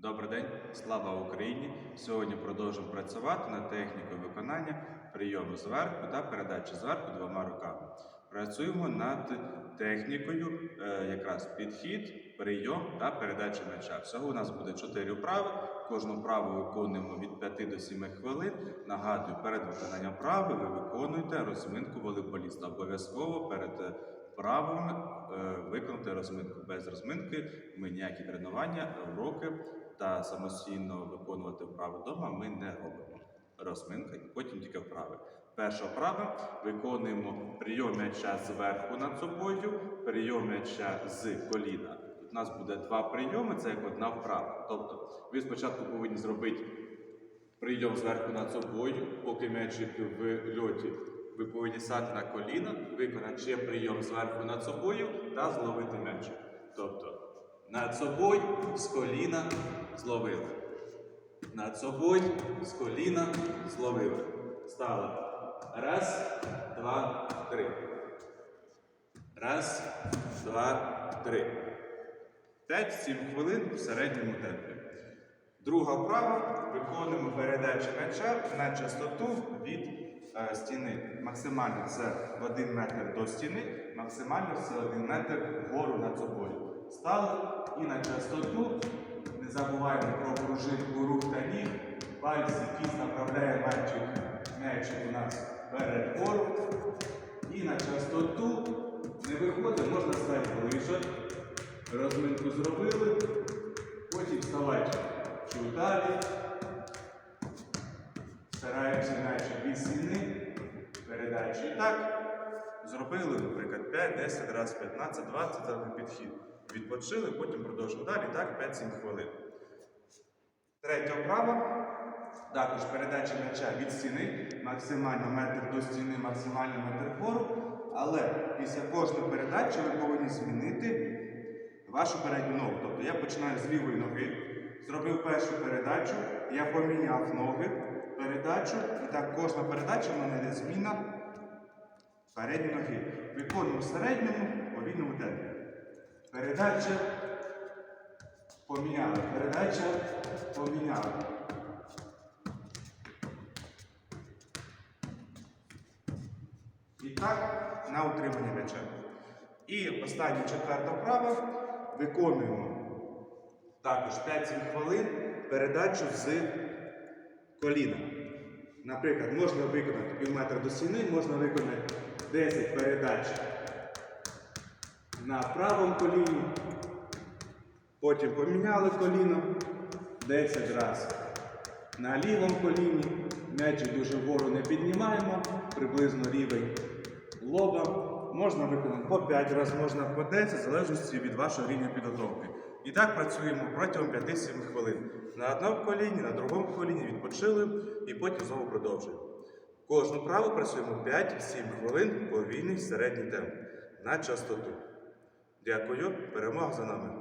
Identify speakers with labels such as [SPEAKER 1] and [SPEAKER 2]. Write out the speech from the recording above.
[SPEAKER 1] Добрий день, слава Україні! Сьогодні продовжуємо працювати над технікою виконання прийому зверху та передачі зверху двома руками. Працюємо над технікою, е, якраз підхід, прийом та передача м'яча. Всього у нас буде 4 вправи. Кожну вправу виконуємо від 5 до 7 хвилин. Нагадую, перед виконанням вправи ви виконуєте розминку волейболіста. Обов'язково перед е, вправами е, виконати розминку. Без розминки ми ніякі тренування, уроки та самостійно виконувати вправи вдома ми не робимо. Розминка і потім тільки вправи. Перша вправа виконуємо прийом м'яча зверху над собою, прийом м'яча з коліна. Тут у нас буде два прийоми, це як одна вправа. Тобто ви спочатку повинні зробити прийом зверху над собою, поки м'ячик в льоті. Ви повинні стати на коліна, виконати ще прийом зверху над собою та зловити м'ячик. Тобто над собою з коліна зловили. Над собою з коліна зловили. Стало. Раз, два, три. Раз, два, три. 5-7 хвилин в середньому темпі. Друга вправа. Виконуємо передачу м'яча на частоту від стіни. Максимально це 1 метр до стіни, максимально це 1 метр вгору над собою. Стали і на частоту. Не забуваємо про пружинку рук та ніг. Пальці, кість направляє м'ячик у нас перед вгору. І на частоту не виходить, можна стати ближче. Розминку зробили. Потім вставати чуть далі. Стараємося м'ячик від стіни. Передачі. І так. Зробили, наприклад, 5, 10 разів, 15, 20 за підхід. Відпочили, потім продовжимо далі. Так, 5-7 хвилин. Третя вправа. Також передача м'яча від стіни, максимально метр до стіни, максимально метр вгору. Але після кожної передачі ви повинні змінити вашу передню ногу. Тобто я починаю з лівої ноги, зробив першу передачу, я поміняв ноги, передачу, і так кожна передача в мене йде зміна передні ноги. Виконуємо середньому повільному темпі. Передача, поміняли, передача, поміняли. І так на утримання м'яча. І остання четверта вправа виконуємо також 5-7 хвилин передачу з коліна. Наприклад, можна виконати пів метра до стіни, можна виконати 10 передач на правому коліні. Потім поміняли коліно 10 разів. На лівому коліні м'ячик дуже вгору не піднімаємо, приблизно рівень лоба. Можна виконати по 5 разів, можна по 10, в залежності від вашого рівня підготовки. І так працюємо протягом 5-7 хвилин. На одному коліні, на другому коліні відпочили і потім знову продовжуємо. Кожну праву працюємо 5-7 хвилин повільний середній темп на частоту. Дякую, перемога за нами.